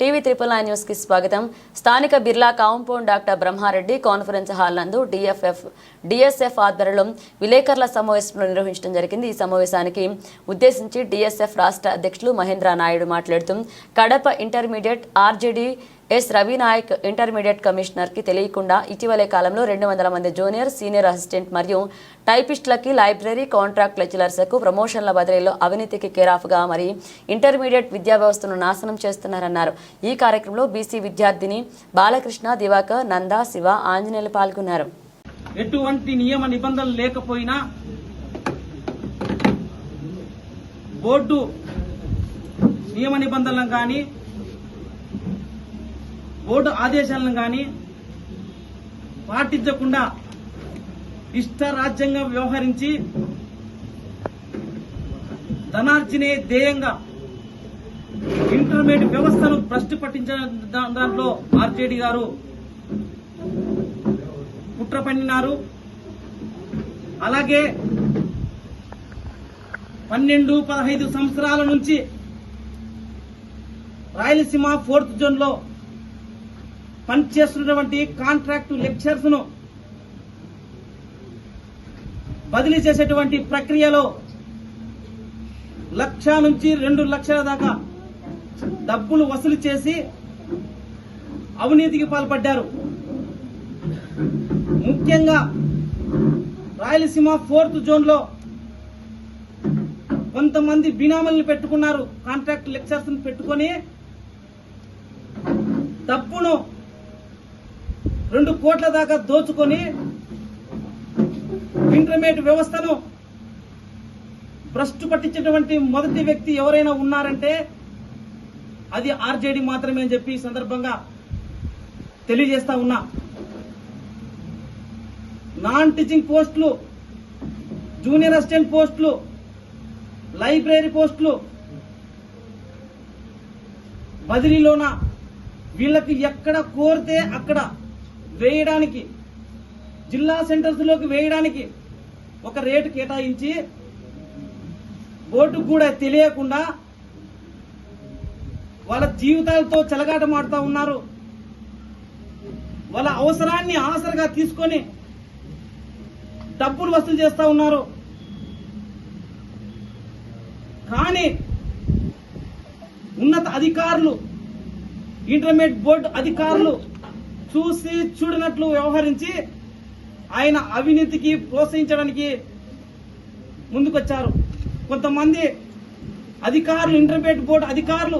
TV triple nine న్యూస్కి స్వాగతం. స్థానిక Birla compound doctor Brahmareddy conference hall నందు D F F D S F ఆధ్వర్యంలో విలేకరుల సమావేశం నిర్వహించడం జరిగింది. ఈ సమావేశానికి ఉద్దేశించి డిఎస్ఎఫ్ రాష్ట్ర అధ్యక్షులు మహేంద్ర నాయుడు మాట్లాడుతూ Kadapa intermediate R J D S Ravinayak intermediate కమిషనర్కి తెలియకుండా ఇటీవలే కాలంలో రెండు వందల మంది జూనియర్ సీనియర్ అసిస్టెంట్ మరియు టైపిస్టులకి లైబ్రరీ కాంట్రాక్ట్ లెక్చరర్స్కు ప్రమోషన్ల బదిలీలో అవినీతికి కేరాఫ్గా మరి ఇంటర్మీడియట్ విద్యా వ్యవస్థను నాశనం చేస్తున్నారన్నారు. ఈ కార్యక్రమంలో బీసీ విద్యార్థిని బాలకృష్ణ దివాకర్ నంద శివ ఆంజనేయులు పాల్గొన్నారు. ఎటువంటి నియమ నిబంధనలు లేకపోయినా బోర్డు నియమ నిబంధనలను కానీ బోర్డు ఆదేశాలను కానీ పాటించకుండా ఇష్టరాజ్యంగా వ్యవహరించి ధనార్జనే ధ్యేయంగా ఇంటర్మీడియట్ వ్యవస్థను భ్రష్టు పట్టించిన దాంట్లో ఆర్జేడీ గారు కుట్ర పన్నినారు. అలాగే పన్నెండు పదహైదు సంవత్సరాల నుంచి రాయలసీమ ఫోర్త్ జోన్లో పనిచేస్తున్నటువంటి కాంట్రాక్టు లెక్చర్స్ను బదిలీ చేసేటువంటి ప్రక్రియలో లక్ష నుంచి రెండు లక్షల దాకా డబ్బులు వసూలు చేసి అవినీతికి పాల్పడ్డారు. ముఖ్యంగా రాయలసీమ ఫోర్త్ జోన్లో కొంతమంది బినామల్ని పెట్టుకున్నారు. కాంట్రాక్ట్ లెక్చర్స్ పెట్టుకొని డబ్బును రెండు కోట్ల దాకా దోచుకొని ఇంటర్మీడియట్ వ్యవస్థను భ్రష్టు పట్టించినటువంటి మొదటి వ్యక్తి ఎవరైనా ఉన్నారంటే అది ఆర్జేడీ మాత్రమే అని చెప్పి సందర్భంగా తెలియజేస్తా ఉన్నా. నాన్ టీచింగ్ పోస్టులు జూనియర్ అసిస్టెంట్ పోస్టులు లైబ్రరీ పోస్టులు బదిలీలోన వీళ్ళకి ఎక్కడ కోరితే అక్కడ వేయడానికి జిల్లా సెంటర్స్లోకి వేయడానికి ఒక రేటు కేటాయించి బోర్డుకు కూడా తెలియకుండా వాళ్ళ జీవితాలతో చెలగాటమాడుతూ ఉన్నారు. వాళ్ళ అవసరాన్ని ఆసరగా తీసుకొని డబ్బులు వసూలు చేస్తూ ఉన్నారు. కానీ ఉన్నత అధికారులు ఇంటర్మీడియట్ బోర్డు అధికారులు చూసి చూడనట్లు వ్యవహరించి ఆయన అవినీతికి ప్రోత్సహించడానికి ముందుకొచ్చారు. కొంతమంది అధికారులు ఇంటర్మీడియట్ బోర్డు అధికారులు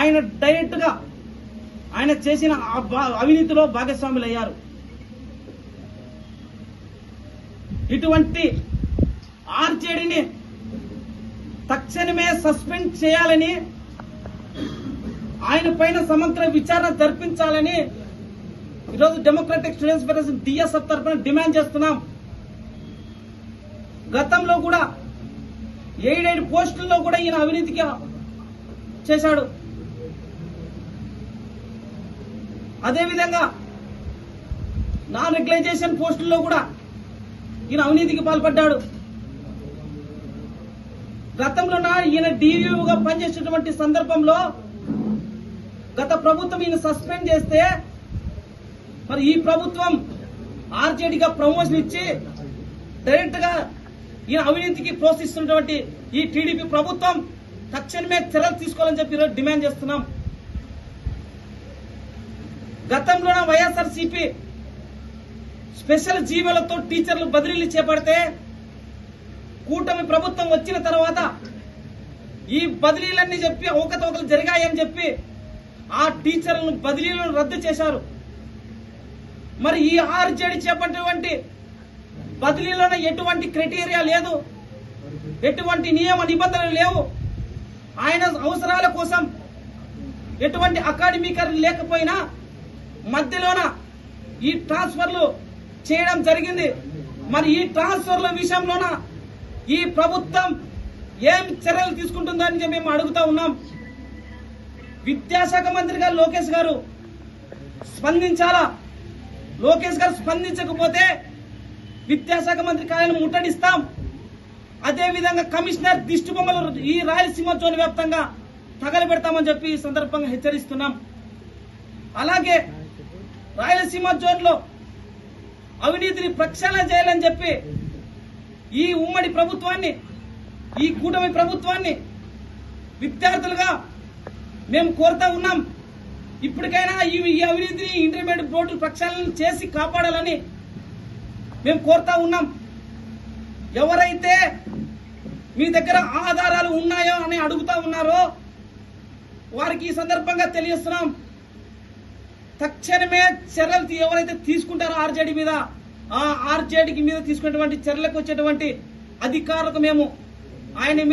ఆయన డైరెక్ట్గా ఆయన చేసిన అవినీతిలో భాగస్వాములు అయ్యారు ఇటువంటి ఆర్జేడీని తక్షణమే సస్పెండ్ చేయాలని ఆయన పైన సమగ్ర విచారణ జరిపించాలని ఈరోజు డెమోక్రటిక్ స్టూడెంట్స్ ఫెడరేషన్ డిఎస్ఎఫ్ తరఫున డిమాండ్ చేస్తున్నాం. గతంలో కూడా ఏడేడు పోస్టుల్లో కూడా ఈయన అవినీతికి చేశాడు. అదేవిధంగా నాన్ రెగ్యులైజేషన్ పోస్టుల్లో కూడా ఈయన అవినీతికి పాల్పడ్డాడు. గతంలో నా ఈయన డీవీగా పనిచేసినటువంటి సందర్భంలో గత ప్రభుత్వం ఈయన సస్పెండ్ చేస్తే మరి ఈ ప్రభుత్వం ఆర్జేడీగా ప్రమోషన్ ఇచ్చి డైరెక్ట్గా ఈయన అవినీతికి ప్రోత్సహిస్తున్నటువంటి ఈ టీడీపీ ప్రభుత్వం తక్షణమే చర్యలు తీసుకోవాలని చెప్పి ఈరోజు డిమాండ్ చేస్తున్నాం. గతంలోనే వైఎస్ఆర్ సిపి స్పెషల్ జీవోలతో టీచర్లు బదిలీలు చేపడితే కూటమి ప్రభుత్వం వచ్చిన తర్వాత ఈ బదిలీలన్నీ చెప్పి అవకతవకలు జరిగాయని చెప్పి ఆ టీచర్లను బదిలీలను రద్దు చేశారు. మరి ఈ ఆర్జేడి చేపట్టినటువంటి బదిలీలోనే ఎటువంటి క్రైటీరియా లేదు. ఎటువంటి నియమ నిబంధనలు లేవు. ఆయన అవసరాల కోసం ఎటువంటి అకాడమికర్ లేకపోయినా మధ్యలోన ఈ ట్రాన్స్ఫర్లు చేయడం జరిగింది. మరి ఈ ట్రాన్స్ఫర్ల విషయంలోన ఈ ప్రభుత్వం ఏం చర్యలు తీసుకుంటుందని చెప్పి మేము అడుగుతా ఉన్నాం. విద్యాశాఖ మంత్రిగా లోకేష్ గారు స్పందించాలా? లోకేష్ గారు స్పందించకపోతే విద్యాశాఖ మంత్రి కార్యాలయం ముట్టడిస్తాం. అదేవిధంగా కమిషనర్ దిష్టి బొమ్మలు ఈ రాయలసీమ జోన్ వ్యాప్తంగా తగలబెడతామని చెప్పి ఈ సందర్భంగా హెచ్చరిస్తున్నాం. అలాగే రాయలసీమ జోన్లో అవినీతిని ప్రక్షాళన చేయాలని చెప్పి ఈ ఉమ్మడి ప్రభుత్వాన్ని ఈ కూటమి ప్రభుత్వాన్ని విద్యార్థులుగా మేము కోరుతా ఉన్నాం. ఇప్పటికైనా ఈ అవినీతిని ఇంటర్మీడియట్ బోర్డు ప్రక్షాళన చేసి కాపాడాలని మేము కోరుతా ఉన్నాం. ఎవరైతే మీ దగ్గర ఆధారాలు ఉన్నాయో అని అడుగుతా ఉన్నారో వారికి ఈ సందర్భంగా తెలియస్తున్నాం తక్షణమే చర్యలు ఎవరైతే తీసుకుంటారో ఆర్జేడీ మీద ఆ ఆర్జేడీకి మీద తీసుకునేటువంటి చర్యలకు వచ్చేటువంటి అధికారులకు మేము ఆయన